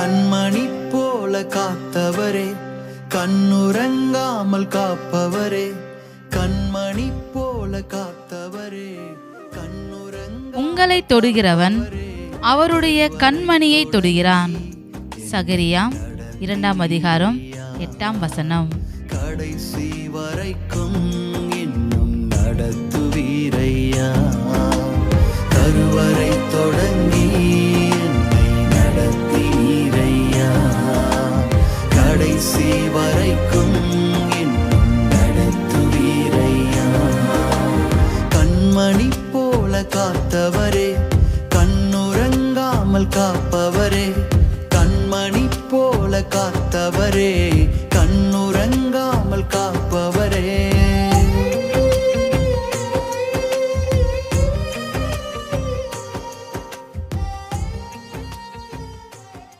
கண்மணி போல காத்தவரே கண்ணுறங்காமல் காப்பவரே கண்மணி போல காத்தவரே கண்ணுறங்க உங்களை தொடுகிறவன் அவருடைய கண்மணியை தொடுகிறான். சகரியா இரண்டாம் அதிகாரம் எட்டாம் வசனம். கடைசி வரைக்கும் கடைசி வரைக்கும் இன்னும் நடத்துவீரையா கண்மணி போல காத்தவரே கண்ணுறங்காமல் காப்பவரே கண்மணி போல காத்தவரே கண்ணுறங்காமல் காப்பவரே.